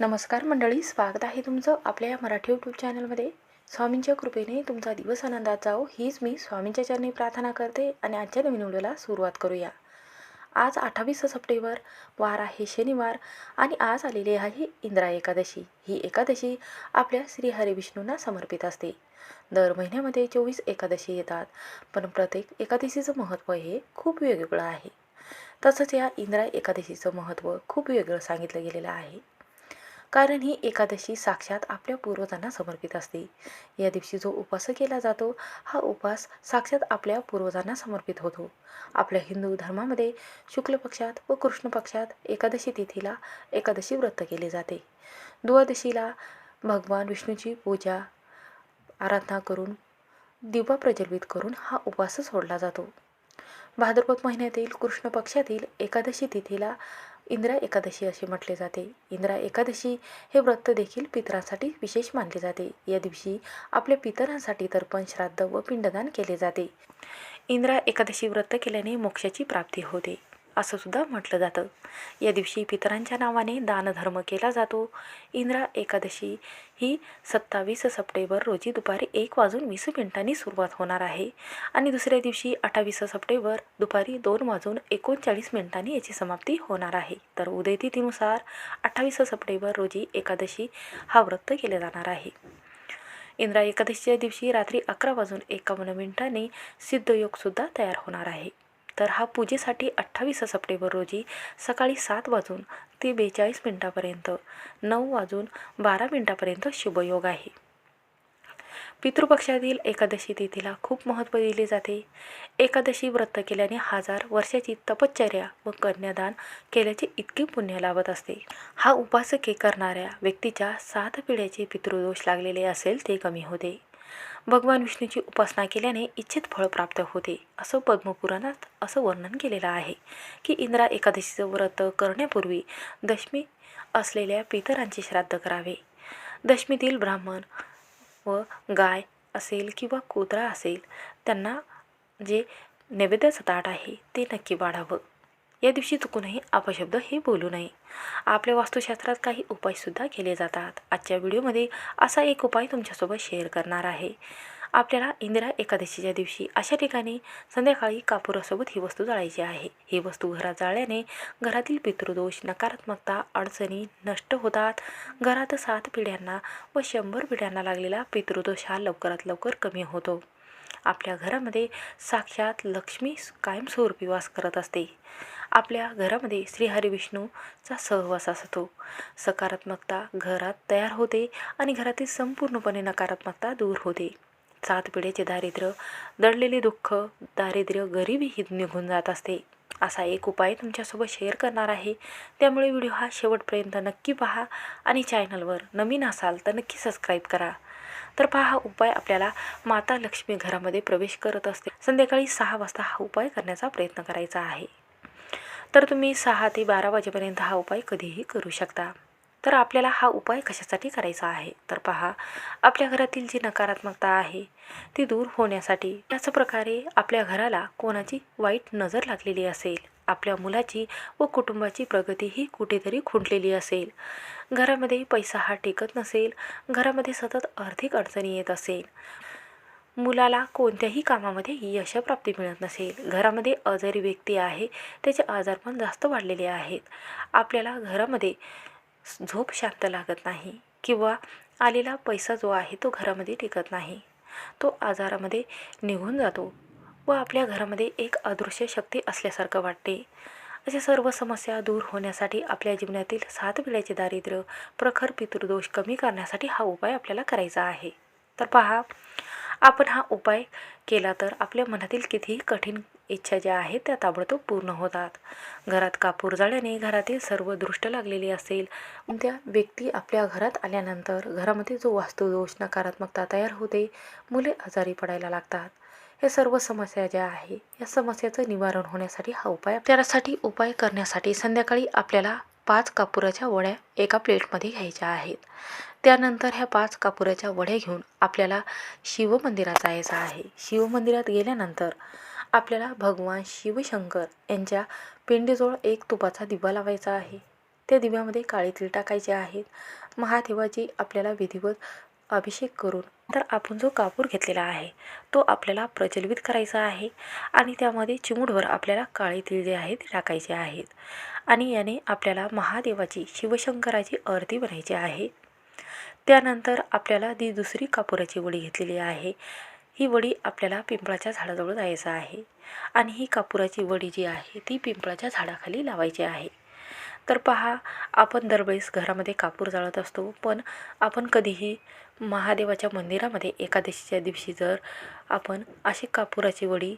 नमस्कार मंडळी स्वागत आहे तुमचं आपल्या या मराठी यूट्यूब चॅनलमध्ये स्वामींच्या कृपेने तुमचा दिवस आनंदात जाओ हीच मी स्वामींच्या चरणी प्रार्थना करते आणि आजच्या नवीन व्हिडिओला सुरुवात करूया. आज अठ्ठावीस सप्टेंबर वार आहे शनिवार आणि आज आलेली आहे इंद्रा एकादशी. ही एकादशी आपल्या श्री हरिविष्णूंना समर्पित असते. दर महिन्यामध्ये चोवीस एकादशी येतात पण प्रत्येक एकादशीचं महत्त्व हे खूप वेगवेगळं आहे. तसंच या इंद्रा एकादशीचं महत्त्व खूप वेगळं सांगितलं गेलेलं आहे. कारण ही एकादशी साक्षात आपल्या पूर्वजांना समर्पित असते. या दिवशी जो उपास केला जातो हा उपास साक्षात आपल्या पूर्वजांना समर्पित होतो. आपल्या हिंदू धर्मामध्ये शुक्ल पक्षात व कृष्ण पक्षात एकादशी तिथीला एकादशी व्रत केले जाते. द्वादशीला भगवान विष्णूची पूजा आराधना करून दिवा प्रज्वलित करून हा उपास सोडला जातो. भाद्रपद महिन्यातील कृष्ण पक्षातील एकादशी तिथीला इंद्रा एकादशी असे म्हटले जाते. इंद्रा एकादशी हे व्रत देखील पितरांसाठी विशेष मानले जाते. या दिवशी आपल्या पितरांसाठी तर्पण श्राद्ध व पिंडदान केले जाते. इंद्रा एकादशी व्रत केल्याने मोक्षाची प्राप्ती होते. असं सुद्धा म्हटलं जातं. या दिवशी पितरांच्या नावाने दानधर्म केला जातो. इंद्रा एकादशी ही सत्तावीस सप्टेंबर रोजी दुपारी एक वाजून वीस मिनिटांनी सुरुवात होणार आहे आणि दुसऱ्या दिवशी अठ्ठावीस सप्टेंबर दुपारी दोन वाजून एकोणचाळीस मिनिटांनी याची समाप्ती होणार आहे. तर उदयतिथीनुसार अठ्ठावीस सप्टेंबर रोजी एकादशी हा व्रत केले जाणार आहे. इंद्रा एकादशीच्या दिवशी रात्री अकरा वाजून एकावन्न मिनिटांनी सिद्धयोगसुद्धा तयार होणार आहे. तर हा पूजेसाठी अठ्ठावीस सप्टेंबर रोजी सकाळी सात वाजून ते बेचाळीस मिनटापर्यंत नऊ वाजून बारा मिनटापर्यंत शुभयोग आहे. पितृपक्षातील एकादशी तिथीला खूप महत्त्व दिले जाते. एकादशी व्रत केल्याने हजार वर्षाची तपश्चर्या व कन्यादान केल्याचे इतके पुण्य लाभत असते. हा उपासके करणाऱ्या व्यक्तीच्या सात पिढ्याचे पितृदोष लागलेले असेल ते कमी होते. भगवान विष्णूची उपासना केल्याने इच्छित फळ प्राप्त होते. असं पद्मपुराणात असं वर्णन केलेलं आहे की इंद्रा एकादशीचं व्रत करण्यापूर्वी दशमी असलेल्या पितरांचे श्राद्ध करावे. दशमीतील ब्राह्मण व गाय असेल किंवा कुत्रा असेल त्यांना जे नैवेद्याचं ताट आहे ते नक्की वाढावं. या दिवशी चुकूनही अपशब्द हे बोलू नये. आपल्या वास्तुशास्त्रात काही उपायसुद्धा केले जातात. आजच्या व्हिडिओमध्ये असा एक उपाय तुमच्यासोबत शेअर करणार आहे. आपल्याला इंदिरा एकादशीच्या दिवशी अशा ठिकाणी संध्याकाळी कापुरासोबत ही वस्तू जाळायची आहे. ही वस्तू घरात जाळल्याने घरातील पितृदोष नकारात्मकता अडचणी नष्ट होतात. घरात सात पिढ्यांना व शंभर पिढ्यांना लागलेला पितृदोष हा लवकरात लवकर कमी होतो. आपल्या घरामध्ये साक्षात लक्ष्मी कायमस्वरूपी वास करत असते. आपल्या घरामध्ये श्री हरिविष्णूचा सहवास असतो. सकारात्मकता घरात तयार होते आणि घरातील संपूर्णपणे नकारात्मकता दूर होते. सात पिढीचे दारिद्र्य दडलेले दुःख दारिद्र्य गरिबी ही निघून जात असते. असा एक उपाय तुमच्यासोबत शेअर करणार आहे. त्यामुळे व्हिडिओ हा शेवटपर्यंत नक्की पहा आणि चॅनलवर नवीन असाल तर नक्की सबस्क्राईब करा. तर पहा हा उपाय आपल्याला माता लक्ष्मी घरामध्ये प्रवेश करत असते. संध्याकाळी सहा वाजता हा उपाय करण्याचा प्रयत्न करायचा आहे. तर तुम्ही सहा ते बारा वाजेपर्यंत हा उपाय कधीही करू शकता. तर आपल्याला हा उपाय कशासाठी करायचा आहे? तर पहा आपल्या घरातील जी नकारात्मकता आहे ती दूर होण्यासाठी याच प्रकारे आपल्या घराला कोणाची वाईट नजर लागलेली असेल आपल्या मुलाची व कुटुंबाची प्रगती ही कुठेतरी खुंटलेली असेल. घरामध्ये पैसा हा टेकत नसेल घरामध्ये सतत आर्थिक अडचणी येत असेल. मुलाला कोणत्याही कामामध्ये यशप्राप्ती मिळत नसेल. घरामध्ये आजारी व्यक्ती आहे. त्याचे आजारपण जास्त वाढलेले आहेत. आपल्याला घरामध्ये झोप शांत लागत नाही किंवा आलेला पैसा जो आहे तो घरामध्ये टिकत नाही. तो आजारामध्ये निघून जातो व आपल्या घरामध्ये एक अदृश्य शक्ती असल्यासारखं वाटते. अशा सर्व समस्या दूर होण्यासाठी आपल्या जीवनातील सात पिढ्याचे दारिद्र्य प्रखर पितृदोष कमी करण्यासाठी हा उपाय आपल्याला करायचा आहे. तर पहा आपण हा उपाय केला तर आपल्या मनातील कितीही कठीण इच्छा ज्या आहेत त्या ताबडतोब पूर्ण होतात. घरात कापूर जाळ्याने घरातील सर्व दृष्ट लागलेली असेल. त्या व्यक्ती आपल्या घरात आल्यानंतर घरामध्ये जो वास्तुदोष नकारात्मकता तयार होते मुले आजारी पडायला लागतात. हे सर्व समस्या ज्या आहे या समस्याचं निवारण होण्यासाठी हा उपाय त्यासाठी उपाय करण्यासाठी संध्याकाळी आपल्याला पाच कापुराच्या वड्या एका प्लेटमध्ये घ्यायच्या आहेत. त्यानंतर ह्या पाच कापुराच्या वड्या घेऊन आपल्याला शिवमंदिरात जायचं आहे. शिवमंदिरात गेल्यानंतर आपल्याला भगवान शिवशंकर यांच्या पिंडीजवळ एक तुपाचा दिवा लावायचा आहे. त्या दिव्यामध्ये काळे तीळ टाकायचे आहेत. महादेवाची आपल्याला विधिवत अभिषेक करून तर आपण जो कापूर घेतलेला आहे तो आपल्याला प्रज्वलित करायचा आहे आणि त्यामध्ये चिमूटभर आपल्याला काळे तीळ जे आहेत ते टाकायचे आहेत. आणि याने आपल्याला महादेवाची शिवशंकराची आरती बनायची आहे. त्यानंतर आपल्याला ती दुसरी कापुराची वडी घेतलेली आहे. ही वडी आपल्याला पिंपळाच्या झाडाजवळ जायचं आहे. आणि ही कापुराची वडी जी आहे ती पिंपळाच्या झाडाखाली लावायची आहे. तर पहा आपण दरवेळेस घरामध्ये कापूर जाळत असतो पण आपण कधीही महादेवाच्या मंदिरामध्ये एकादशीच्या दिवशी जर आपण अशी कापुराची वडी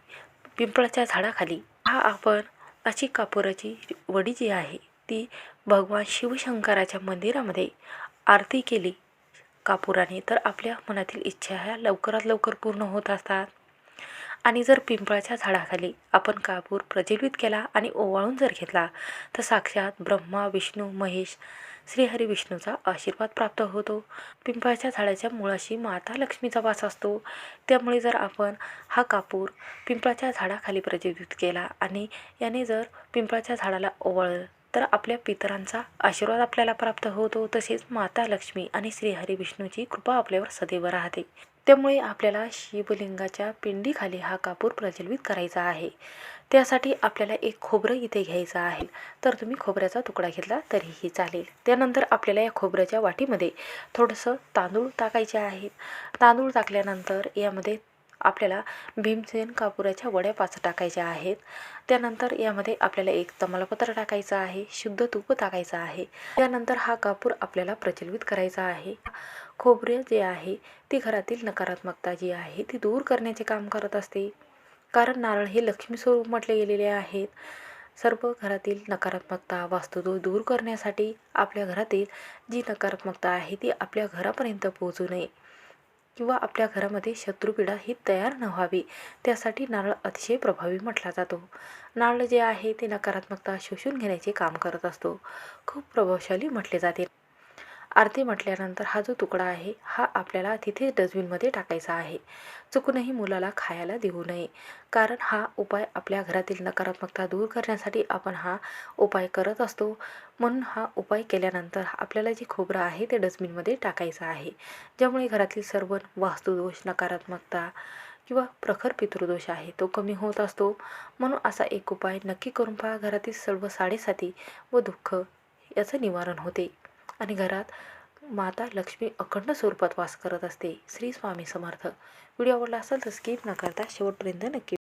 पिंपळाच्या झाडाखाली हा आपण अशी कापुराची वडी जी आहे ती भगवान शिवशंकराच्या मंदिरामध्ये आरती केली. कापुराने तर आपल्या मनातील इच्छा ह्या लवकरात लवकर पूर्ण होत असतात. आणि जर पिंपळाच्या झाडाखाली आपण कापूर प्रज्वलित केला आणि ओवाळून जर घेतला तर साक्षात ब्रह्मा विष्णू महेश श्रीहरी विष्णूचा आशीर्वाद प्राप्त होतो. पिंपळाच्या झाडाच्या मुळाशी माता लक्ष्मीचा वास असतो. त्यामुळे जर आपण हा कापूर पिंपळाच्या झाडाखाली प्रज्वलित केला आणि याने जर पिंपळाच्या झाडाला ओवाळलं तर आपल्या पितरांचा आशीर्वाद आपल्याला प्राप्त होतो. तसेच माता लक्ष्मी आणि श्रीहरी विष्णूची कृपा आपल्यावर सदैव राहते. त्यामुळे आपल्याला शिवलिंगाच्या पिंडीखाली हा कापूर प्रज्वलित करायचा आहे. त्यासाठी आपल्याला एक खोबरं इथे घ्यायचं आहे. तर तुम्ही खोबऱ्याचा तुकडा घेतला तरीही चालेल. त्यानंतर आपल्याला या खोबऱ्याच्या वाटीमध्ये थोडंसं तांदूळ टाकायचे आहेत तांदूळ टाकल्यानंतर यामध्ये आपल्याला भीमसेन कापुराच्या वड्या पाच टाकायच्या आहेत. त्यानंतर यामध्ये आपल्याला एक तमालपत्र टाकायचं आहे. शुद्ध तूप टाकायचं आहे. त्यानंतर हा कापूर आपल्याला प्रज्वलित करायचा आहे. खोबरे जे आहे ती घरातील नकारात्मकता जी आहे ती दूर करण्याचे काम करत असते. कारण नारळ हे लक्ष्मी स्वरूप म्हटले गेलेले आहेत. सर्व घरातील नकारात्मकता वास्तुदोष दूर करण्यासाठी आपल्या घरातील जी नकारात्मकता आहे ती आपल्या घरापर्यंत पोहोचू नये. किंवा आपल्या घरामध्ये शत्रुपीडा ही तयार न व्हावी त्यासाठी नारळ अतिशय प्रभावी म्हटला जातो. नारळ जे आहे ते नकारात्मकता शोषून घेण्याचे काम करत असतो. खूप प्रभावशाली म्हटले जाते. आरती म्हटल्यानंतर हा जो तुकडा आहे हा आपल्याला तिथे डस्टबिनमध्ये टाकायचा आहे. चुकूनही मुलाला खायला देऊ नये. कारण हा उपाय आपल्या घरातील नकारात्मकता दूर करण्यासाठी आपण हा उपाय करत असतो. म्हणून हा उपाय केल्यानंतर आपल्याला जे खोबरं आहे ते डस्टबिनमध्ये टाकायचं आहे. ज्यामुळे घरातील सर्व वास्तुदोष नकारात्मकता किंवा प्रखर पितृदोष आहे तो कमी होत असतो. म्हणून असा एक उपाय नक्की करून पहा. घरातील सर्व साडेसाती व दुःख याचं निवारण होते. आणि घरात माता लक्ष्मी अखंड स्वरूपात वास करत असते. श्री स्वामी समर्थ. व्हिडिओ आवडला असेल तर स्किप न करता शेवटपर्यंत नक्की